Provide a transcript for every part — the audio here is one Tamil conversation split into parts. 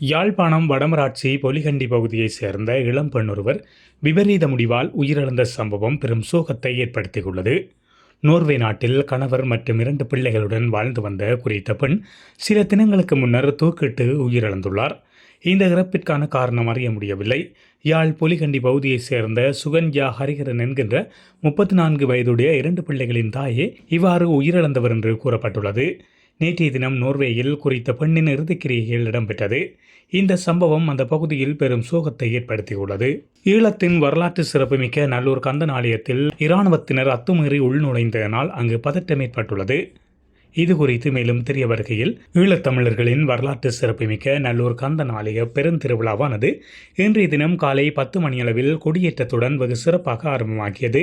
யாழ்ப்பாணம் வடமராட்சி பொலிகண்டி பகுதியைச் சேர்ந்த இளம் பெண்ணொருவர் விபரீத முடிவால் உயிரிழந்த சம்பவம் பெரும் சோகத்தை ஏற்படுத்தியுள்ளது. நோர்வே நாட்டில் கணவர் மற்றும் இரண்டு பிள்ளைகளுடன் வாழ்ந்து வந்த குறித்த பெண் சில தினங்களுக்கு முன்னர் தூக்கிட்டு உயிரிழந்துள்ளார். இந்த இறப்பிற்கான காரணம் அறிய முடியவில்லை. யாழ் பொலிகண்டி பகுதியைச் சேர்ந்த சுகன்யா ஹரிஹரன் என்கின்ற முப்பத்தி நான்கு வயதுடைய இரண்டு பிள்ளைகளின் தாயே இவ்வாறு உயிரிழந்தவர் என்று கூறப்பட்டுள்ளது. நேற்றைய தினம் நோர்வேயில் குறித்த பெண்ணின் இறுதிக்கிரியைகள் இடம்பெற்றது. இந்த சம்பவம் அந்த பகுதியில் பெரும் சோகத்தை ஏற்படுத்தியுள்ளது. ஈழத்தின் வரலாற்று சிறப்புமிக்க நல்லூர் கந்தன் ஆலயத்தில் இராணுவத்தினர் அத்துமீறி உள்நுழைந்ததனால் அங்கு பதட்டம் ஏற்பட்டுள்ளது. இது குறித்து மேலும் தெரிய வருகையில் ஈழத்தமிழர்களின் வரலாற்று சிறப்புமிக்க நல்லூர் கந்தன் ஆலய பெருந்திருவிழாவானது இன்றைய தினம் காலை பத்து மணியளவில் கொடியேற்றத்துடன் வெகு சிறப்பாக ஆரம்பமாகியது.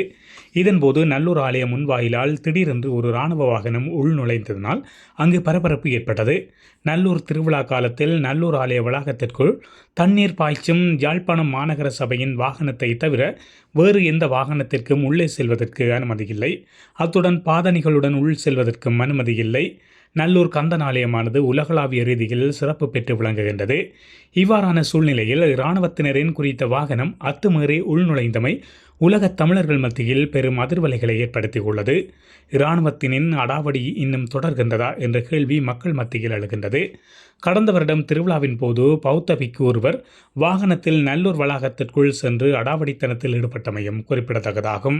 இதன்போது நல்லூர் ஆலய முன்வாயிலால் திடீரென்று ஒரு இராணுவ வாகனம் உள்நுழைந்ததனால் அங்கு பரபரப்பு ஏற்பட்டது. நல்லூர் திருவிழா காலத்தில் நல்லூர் ஆலய வளாகத்திற்குள் தண்ணீர் பாய்ச்சும் யாழ்ப்பாணம் மாநகர சபையின் வாகனத்தை தவிர வேறு எந்த வாகனத்திற்கும் உள்ளே செல்வதற்கு அனுமதி இல்லை அத்துடன் பாதணிகளுடன் உள் செல்வதற்கும் அனுமதி இல்லை. நல்லூர் கந்தன் ஆலயமானது உலகளாவிய ரீதியில் சிறப்பு பெற்று விளங்குகின்றது. இவ்வாறான சூழ்நிலையில் இராணுவத்தினரின் குறித்த வாகனம் அத்துமீறி உள்நுழைந்தமை உலக தமிழர்கள் மத்தியில் பெரும் அதிர்வலைகளை ஏற்படுத்தியுள்ளது. இராணுவத்தினின் அடாவடி இன்னும் தொடர்கின்றதா என்ற கேள்வி மக்கள் மத்தியில் எழுகின்றது. கடந்த வருடம் திருவிழாவின் போது பௌத்த பிக்கு ஒருவர் வாகனத்தில் நல்லூர் வளாகத்திற்குள் சென்று அடாவடித்தனத்தில் ஈடுபட்டமையும் குறிப்பிடத்தக்கதாகும்.